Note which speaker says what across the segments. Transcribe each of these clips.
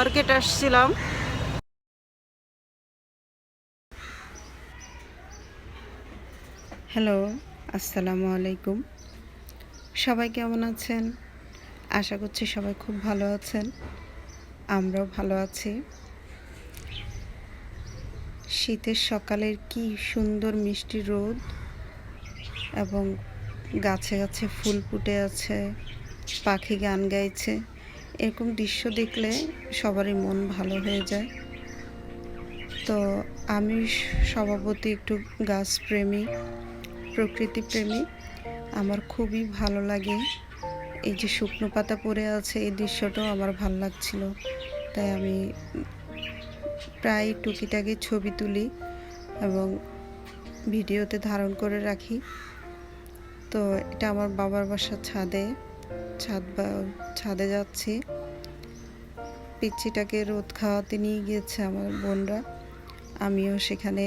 Speaker 1: Market আসছিলাম। Hello, আসসালামু আলাইকুম। সবাই কেমন আছেন? আশা করছি সবাই খুব ভালো আছেন। আমরাও ভালো আছি। শীতের সকালের কি সুন্দর মিষ্টি রোদ এবং গাছে গাছে ফুল ফুটে আছে, পাখি গান গাইছে। এরকম দৃশ্য দেখলে সবারই মন ভালো হয়ে যায়। তো আমি স্বভাবতই একটু গাছপ্রেমী প্রকৃতি প্রেমী। আমার খুবই ভালো লাগে। এই যে শুকনো পাতা পড়ে আছে, এই দৃশ্যটাও আমার ভালো লাগছিল। তাই আমি প্রায় টুকিটাকি ছবি তুলি এবং ভিডিওতে ধারণ করে রাখি। তো এটা আমার বাবার বাসার ছাদে। ছাদ ছাদে যাচ্ছি। পিচ্ছিটাকে রোদ খাওয়াতে নিয়ে গিয়েছে আমার বোনরা। আমিও সেখানে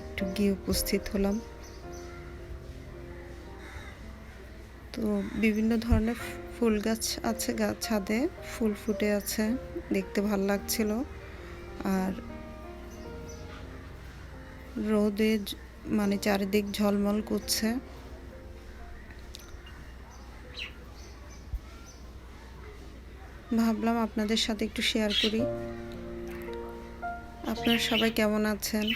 Speaker 1: একটু গিয়ে উপস্থিত হলাম। তো বিভিন্ন ধরনের ফুল গাছ আছে গাছ ছাদে। ফুল ফুটে আছে, দেখতে ভালো লাগছিল। আর রোদে মানে চারিদিক ঝলমল করছে। ভাবলাম আপনাদের সাথে একটু শেয়ার করি। আপনারা সবাই কেমন আছেন?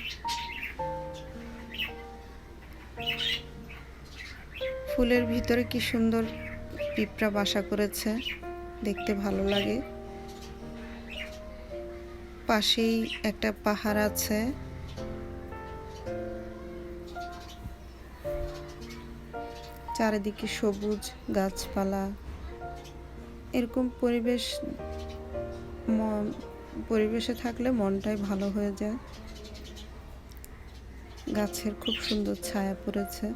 Speaker 1: ফুলের ভিতরে কি সুন্দর পিঁপড়া বাসা করেছে, দেখতে ভালো লাগে। পাশেই একটা পাহাড় আছে। চারিদিকে সবুজ গাছপালা। এরকম পরিবেশ পরিবেশে থাকলে মনটাই ভালো হয়ে যায়। গাছের খুব সুন্দর ছায়া পড়েছে।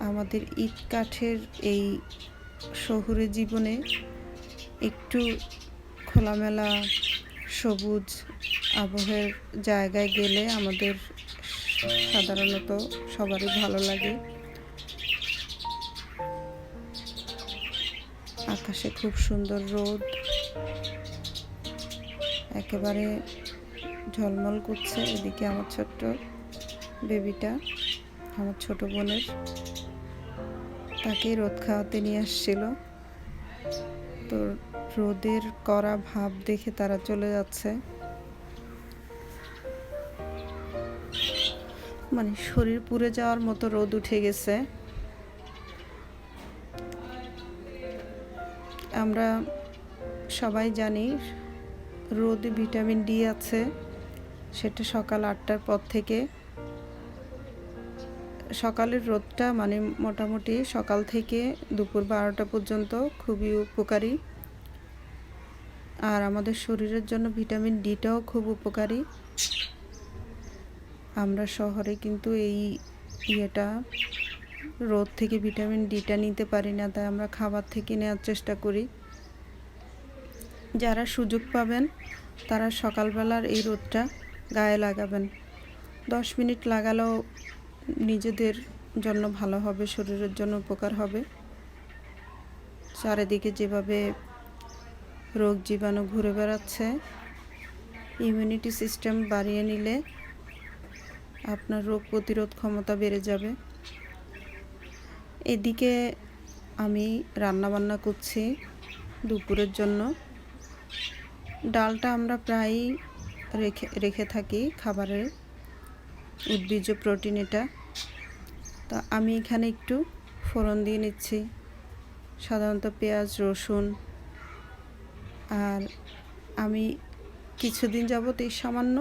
Speaker 1: আমাদের ইট কাঠের এই শহুরে জীবনে একটু খোলামেলা, সবুজ আবহের জায়গায় গেলে আমাদের সাধারণত সবারই ভালো লাগে। আকাশে খুব সুন্দর রোদ। একেবারে ঝলমল করছে এদিকে আমার ছোট্ট বেবিটা, আমার ছোট বোনের। তাকে রোদ খাওয়াতে নিয়ে আসছিল। তো রোদের করা ভাব দেখে তারা চলে যাচ্ছে। মানে শরীর পুড়ে যাওয়ার মতো রোদ উঠে গেছে। আমরা সবাই জানি রোদে ভিটামিন ডি আছে, সেটা সকাল আটটার পর থেকে। সকালের রোদটা মানে মোটামুটি সকাল থেকে দুপুর বারোটা পর্যন্ত খুবই উপকারী। আর আমাদের শরীরের জন্য ভিটামিন ডিটাও খুব উপকারী। আমরা শহরে কিন্তু এই ইয়েটা রোদ থেকে ভিটামিন ডিটা নিতে পারি না, তাই আমরা খাবার থেকে নেওয়ার চেষ্টা করি। যারা সুযোগ পাবেন, তারা সকালবেলার এই রোদটা গায়ে লাগাবেন। দশ মিনিট লাগালেও নিজেদের জন্য ভালো হবে, শরীরের জন্য উপকার হবে। চারিদিকে যেভাবে রোগ জীবাণু ঘুরে বেড়াচ্ছে ইমিউনিটি সিস্টেম বাড়িয়ে নিলে আপনার রোগ প্রতিরোধ ক্ষমতা বেড়ে যাবে। এদিকে আমি রান্না বান্না করছি দুপুরের জন্য। ডালটা আমরা প্রায়ই রেখে রেখে থাকি খাবারের উদ্ভিজ্জ প্রোটিন এটা। তো আমি এখানে একটু ফোড়ন দিয়ে নিচ্ছি। সাধারণত পেঁয়াজ, রসুন আর আমি কিছুদিন যাবত এই সামান্য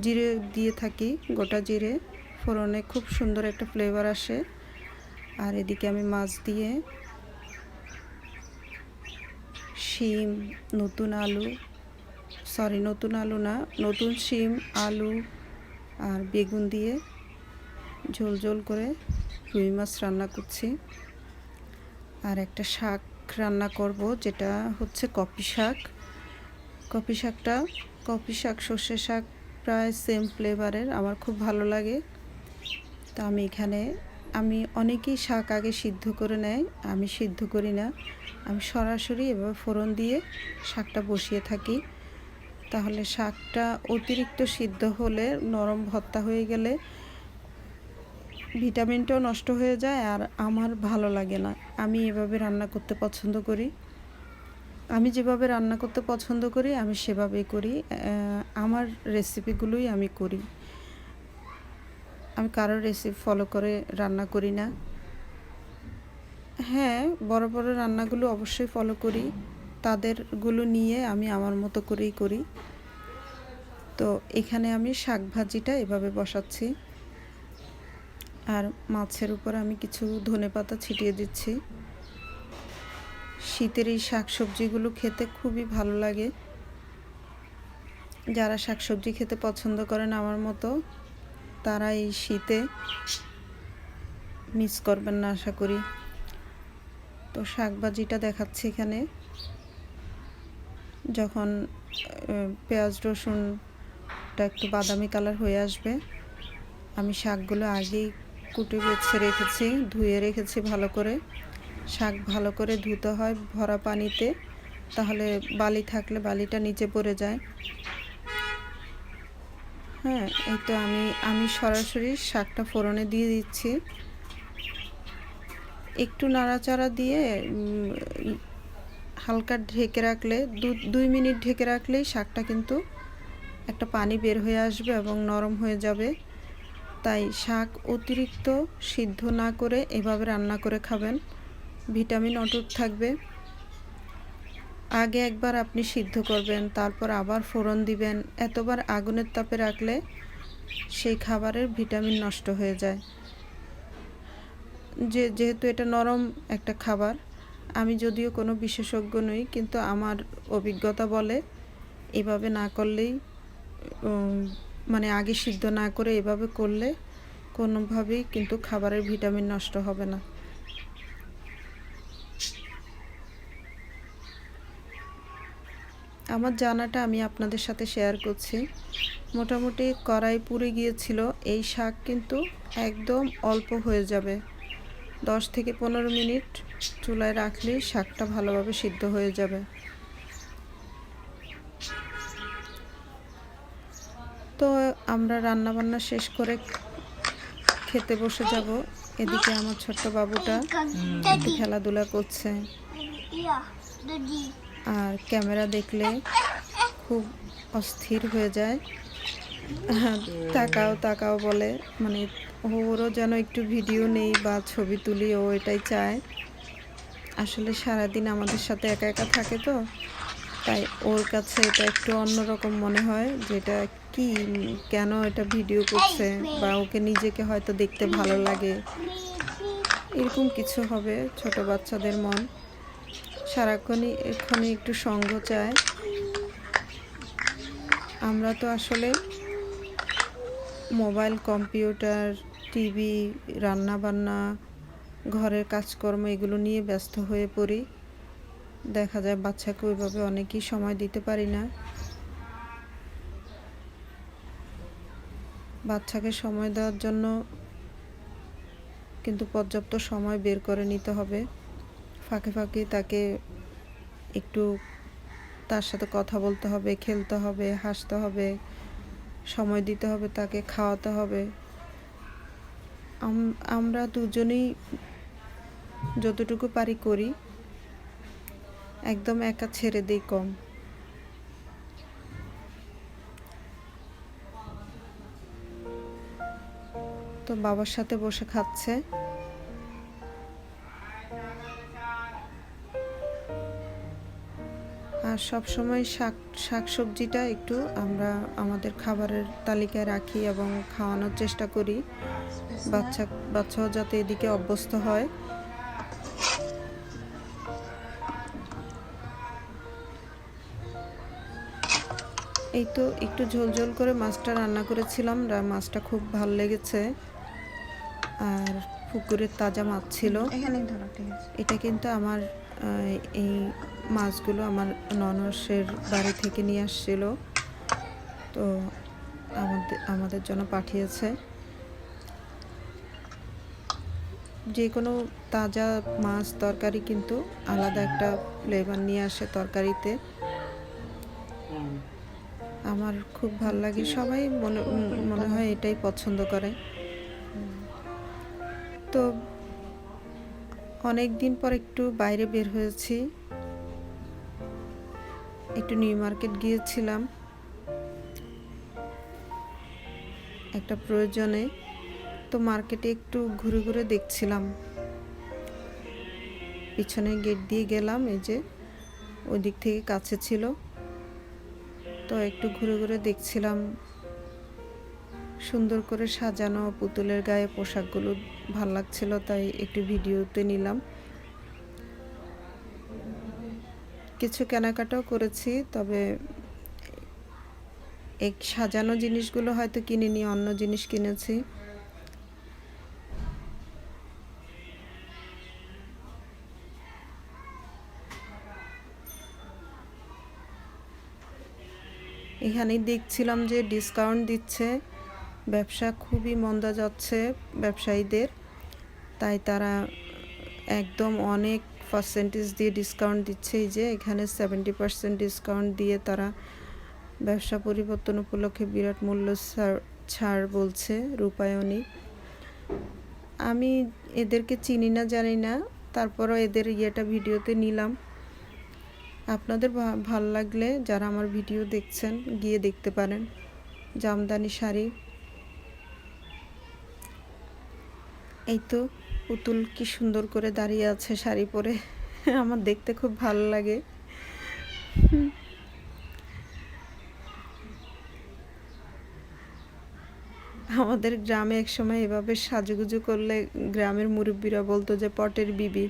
Speaker 1: জিরে দিয়ে থাকি, গোটা জিরে। ফোড়নে খুব সুন্দর একটা ফ্লেভার আসে। আর এদিকে আমি মাছ দিয়ে শিম, নতুন আলু সরি নতুন আলু না, নতুন শিম, আলু আর বেগুন দিয়ে ঝোল ঝোল করে রুই মাছ রান্না করছি। আর একটা শাক রান্না করব, যেটা হচ্ছে কপি শাক। কপি শাকটা, কপি শাক, সর্ষে শাক প্রায় সেম ফ্লেভারের আমার খুব ভালো লাগে। তো আমি এখানে আমি অনেকেই শাক আগে সিদ্ধ করে নেয়, আমি সিদ্ধ করি না। আমি সরাসরি এভাবে ফোড়ন দিয়ে শাকটা বসিয়ে থাকি। তাহলে শাকটা অতিরিক্ত সিদ্ধ হলে নরম ভর্তা হয়ে গেলে ভিটামিনটাও নষ্ট হয়ে যায় আর আমার ভালো লাগে না। আমি এভাবে রান্না করতে পছন্দ করি। আমি যেভাবে রান্না করতে পছন্দ করি, আমি সেভাবেই করি। আমার রেসিপিগুলোই আমি করি। আমি কারোর রেসিপি ফলো করে রান্না করি না। হ্যাঁ বড় বড় রান্নাগুলো অবশ্যই ফলো করি। তাদেরগুলো নিয়ে আমি আমার মতো করেই করি। তো এখানে আমি শাক ভাজিটা এভাবে বসাচ্ছি। আর মাছের উপর আমি কিছু ধনেপাতা ছিটিয়ে দিচ্ছি। শীতের এই শাক সবজিগুলো খেতে খুবই ভালো লাগে। যারা শাক সবজি খেতে পছন্দ করেন আমার মতো তারা এই শীতে মিস করবেন না আশা করি। তো শাক ভাজিটা দেখাচ্ছি এখানে। যখন পেঁয়াজ রসুনটা একটু বাদামি কালার হয়ে আসবে, আমি শাকগুলো আগেই কুটে বেছে রেখেছি, ধুয়ে রেখেছি ভালো করে। শাক ভালো করে ধুতে হয় ভরা পানিতে, তাহলে বালি থাকলে বালিটা নিচে পড়ে যায়। হ্যাঁ এই তো আমি আমি সরাসরি শাকটা ফোড়নে দিয়ে দিচ্ছি। একটু নাড়াচাড়া দিয়ে হালকা ঢেকে রাখলে দুই মিনিট ঢেকে রাখলেই শাকটা কিন্তু একটা পানি বের হয়ে আসবে এবং নরম হয়ে যাবে। তাই শাক অতিরিক্ত সিদ্ধ না করে এভাবে রান্না করে খাবেন। ভিটামিন অটুট থাকবে। আগে একবার আপনি সিদ্ধ করবেন, তারপর আবার ফোড়ন দিবেন। এতবার আগুনের তাপে রাখলে সেই খাবারের ভিটামিন নষ্ট হয়ে যায়। যে, যেহেতু এটা নরম একটা খাবার, আমি যদিও কোনো বিশেষজ্ঞ নই, কিন্তু আমার অভিজ্ঞতা বলে এভাবে না করলেই মানে আগে সিদ্ধ না করে এভাবে করলে কোনোভাবেই কিন্তু খাবারের ভিটামিন নষ্ট হবে না। আমার জানাটা আমি আপনাদের সাথে শেয়ার করছি। মোটামুটি কড়াই পুড়ে গিয়েছিল এই শাক কিন্তু একদম অল্প হয়ে যাবে। দশ থেকে পনেরো মিনিট চুলায় রাখলেই শাকটা ভালোভাবে সিদ্ধ হয়ে যাবে। তো আমরা রান্না বান্না শেষ করে খেতে বসে যাব। এদিকে আমার ছোট্ট বাবুটা খেলাধুলা করছে. আর ক্যামেরা দেখলে খুব অস্থির হয়ে যায়। তাকাও তাকাও বলে মানে ওরও যেন একটু ভিডিও নেই বা ছবি তুলি, ও এটাই চায়। আসলে সারাদিন আমাদের সাথে একা একা থাকে তো, তাই ওর কাছে এটা একটু অন্যরকম মনে হয় যেটা কি, কেন এটা ভিডিও করছে বা ওকে নিজেকে হয়তো দেখতে ভালো লাগে। এরকম কিছু হবে ছোট বাচ্চাদের মন। সারাক্ষণই এক্ষণে একটু সঙ্গ চায় আমরা তো আসলে মোবাইল, কম্পিউটার, টিভি রান্না বান্না ঘরের কাজকর্ম এগুলো নিয়ে ব্যস্ত হয়ে পড়ি। দেখা যায় বাচ্চাকে ওইভাবে অনেকই সময় দিতে পারি না। বাচ্চাকে সময় দেওয়ার জন্য কিন্তু পর্যাপ্ত সময় বের করে নিতে হবে। ফাঁকে ফাঁকে তাকে একটু তার সাথে কথা বলতে হবে, খেলতে হবে, হাসতে হবে, সময় দিতে হবে, তাকে খাওয়াতে হবে। আমরা দুজনেই যতটুকু পারি করি, একদম একা ছেড়ে দিই কম। তো বাবার সাথে বসে খাচ্ছে। আর সব সময় শাক শাক সবজিটা একটু আমরা আমাদের খাবারের তালিকায় রাখি এবং খাওয়ানোর চেষ্টা করি। বাচ্চা বাচ্চাও যাতে এদিকে অভ্যস্ত হয়। এই তো একটু ঝোল ঝোল করে মাছটা রান্না করেছিলাম মাছটা খুব ভালো লেগেছে। আর পুকুরের তাজা মাছ ছিল। এটা কিন্তু আমার এই মাছগুলো আমার ননসের বাড়ি থেকে নিয়ে আসছিল। তো আমাদের আমাদের জন্য পাঠিয়েছে। যে কোনো তাজা মাছ, তরকারি কিন্তু আলাদা একটা ফ্লেভার নিয়ে আসে তরকারিতে। আমার খুব ভালো লাগে। সবাই মনে মনে হয় এটাই পছন্দ করে। তো অনেক দিন পর একটু বাইরে বের হয়েছি। একটু নিউ মার্কেট গিয়েছিলাম। একটা প্রয়োজনে তো মার্কেটে একটু ঘুরে ঘুরে দেখছিলাম। পিছনে গেট দিয়ে গেলাম, এই যে ওই দিক থেকে কাছে ছিল। তো একটু ঘুরে ঘুরে দেখছিলাম। সুন্দর করে সাজানো পুতুলের গায়ে পোশাকগুলো ভালো লাগছিল, তাই একটু ভিডিওতে নিলাম। কিছু কেনাকাটাও করেছি, তবে এই সাজানো জিনিসগুলো হয়তো কিনিনি, অন্য জিনিস কিনেছি। এখানেই দেখছিলাম যে ডিসকাউন্ট দিচ্ছে, ব্যবসা খুবই মন্দা যাচ্ছে ব্যবসায়ীদের, তাই তারা একদম অনেক পার্সেন্টেজ দিয়ে ডিসকাউন্ট দিচ্ছে এই যে, এখানে সেভেন্টি পার্সেন্ট ডিসকাউন্ট দিয়ে তারা ব্যবসা পরিবর্তন উপলক্ষে বিরাট মূল্য ছাড়- বলছে রূপায়ণী আমি এদেরকে চিনি না, জানি না, তারপরও এদের ইয়েটা ভিডিওতে নিলাম। আপনাদের ভালো লাগলে যারা আমার ভিডিও দেখছেন, গিয়ে দেখতে পারেন। জামদানি শাড়ি। এই তো। পুতুল কি সুন্দর করে দাঁড়িয়ে আছে শাড়ি পরে। আমার দেখতে খুব ভালো লাগে। আমাদের গ্রামে এক সময় এভাবে সাজুগুজু করলে গ্রামের মুরব্বীরা বলতো যে, পটের বিবি।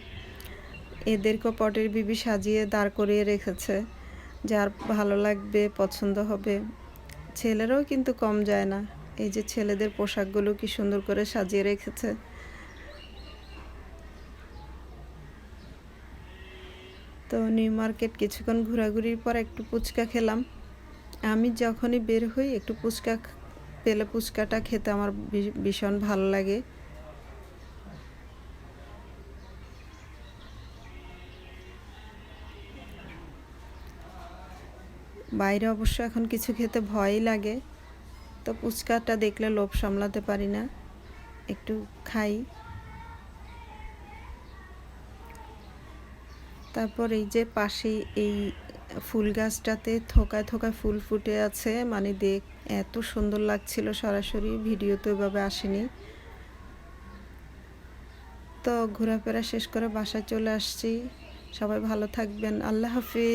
Speaker 1: এদেরকেও পটের বিবি সাজিয়ে দাঁড় করিয়ে রেখেছে। যার ভালো লাগবে, পছন্দ হবে। ছেলেরাও কিন্তু কম যায় না। এই যে ছেলেদের পোশাকগুলো কি সুন্দর করে সাজিয়ে রেখেছে। তো নিউ মার্কেট কিছুক্ষণ ঘোরাঘুরির পর একটু ফুচকা খেলাম। আমি যখনই বের হই একটু ফুচকা পেলে ফুচকাটা খেতে আমার ভীষণ ভালো লাগে। বাইরে অবশ্য এখন কিছু খেতে ভয়ই লাগে, তো ফুচকাটা দেখলে লোভ সামলাতে পারি না। একটু খাই। তারপর এই যে পাশে এই ফুল গাছটাতে থোকায় থোকায় ফুল ফুটে আছে মানে দেখ, এত সুন্দর লাগছিল সরাসরি, ভিডিও তো এভাবে আসেনি। তো ঘোরাফেরা শেষ করে বাসায় চলে আসছি। সবাই ভালো থাকবেন, আল্লাহ হাফিজ।